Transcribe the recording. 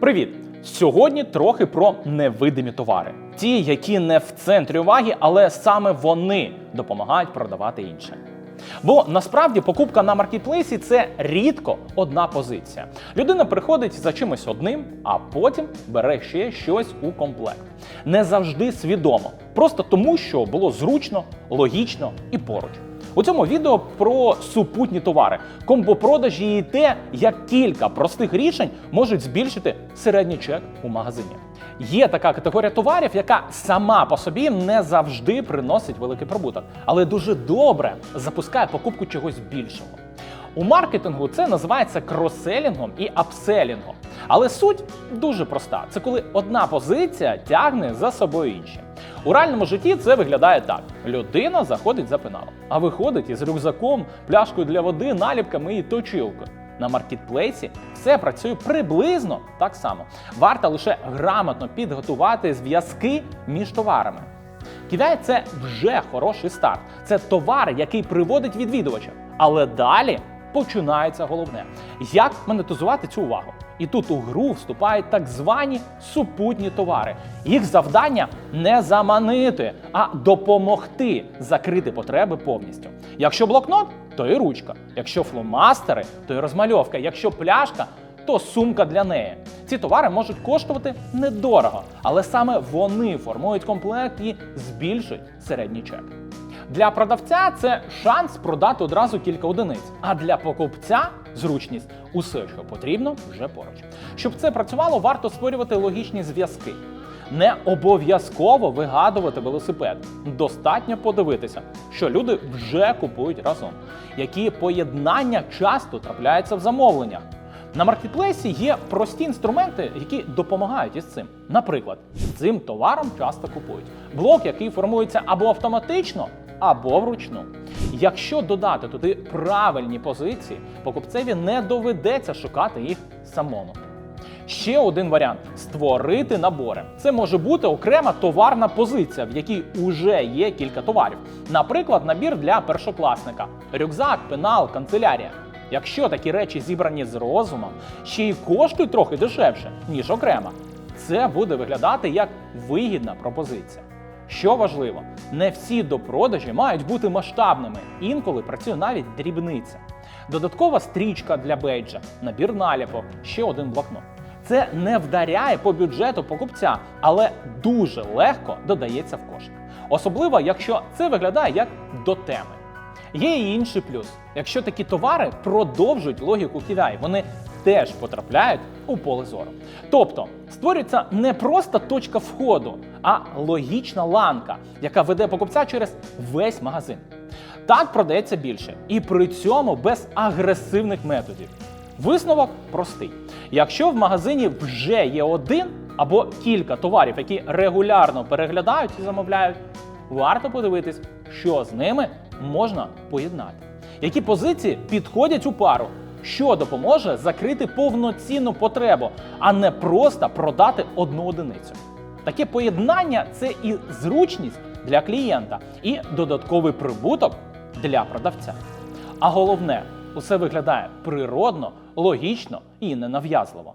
Привіт! Сьогодні трохи про невидимі товари. Ті, які не в центрі уваги, але саме вони допомагають продавати інше. Бо насправді покупка на маркетплейсі це рідко одна позиція. Людина приходить за чимось одним, а потім бере ще щось у комплект. Не завжди свідомо, просто тому, що було зручно, логічно і поруч. У цьому відео про супутні товари, комбопродажі і те, як кілька простих рішень можуть збільшити середній чек у магазині. Є така категорія товарів, яка сама по собі не завжди приносить великий прибуток, але дуже добре запускає покупку чогось більшого. У маркетингу це називається кроселінгом і апселінгом. Але суть дуже проста: це коли одна позиція тягне за собою інші. У реальному житті це виглядає так: людина заходить за пеналом, а виходить із рюкзаком, пляшкою для води, наліпками і точилкою. На маркетплейсі все працює приблизно так само. Варто лише грамотно підготувати зв'язки між товарами. Кидай це вже хороший старт. Це товар, який приводить відвідувача. Але далі починається головне: як монетизувати цю увагу. І тут у гру вступають так звані супутні товари. Їх завдання не заманити, а допомогти закрити потреби повністю. Якщо блокнот, то і ручка. Якщо фломастери, то і розмальовка. Якщо пляшка, то сумка для неї. Ці товари можуть коштувати недорого, але саме вони формують комплект і збільшують середній чек. Для продавця це шанс продати одразу кілька одиниць, а для покупця зручність усе, що потрібно, вже поруч. Щоб це працювало, варто створювати логічні зв'язки. Не обов'язково вигадувати велосипед. Достатньо подивитися, що люди вже купують разом, які поєднання часто трапляються в замовленнях. На маркетплейсі є прості інструменти, які допомагають із цим. Наприклад, цим товаром часто купують блок, який формується або автоматично, або вручну. Якщо додати туди правильні позиції, покупцеві не доведеться шукати їх самому. Ще один варіант створити набори. Це може бути окрема товарна позиція, в якій уже є кілька товарів. Наприклад, набір для першокласника: рюкзак, пенал, канцелярія. Якщо такі речі зібрані з розумом, ще й коштують трохи дешевше, ніж окремо, це буде виглядати як вигідна пропозиція. Що важливо, не всі допродажі мають бути масштабними, інколи працює навіть дрібниця. Додаткова стрічка для бейджа, набір наліпок, ще один блокнот. Це не вдаряє по бюджету покупця, але дуже легко додається в кошик. Особливо, якщо це виглядає як до теми. Є і інший плюс. Якщо такі товари продовжують логіку KVI, вони теж потрапляють у поле зору. Тобто створюється не просто точка входу, а логічна ланка, яка веде покупця через весь магазин. Так продається більше, і при цьому без агресивних методів. Висновок простий: якщо в магазині вже є один або кілька товарів, які регулярно переглядають і замовляють, варто подивитись, що з ними можна поєднати. Які позиції підходять у пару, що допоможе закрити повноцінну потребу, а не просто продати одну одиницю. Таке поєднання це і зручність для клієнта, і додатковий прибуток для продавця. А головне, усе виглядає природно, логічно і ненав'язливо.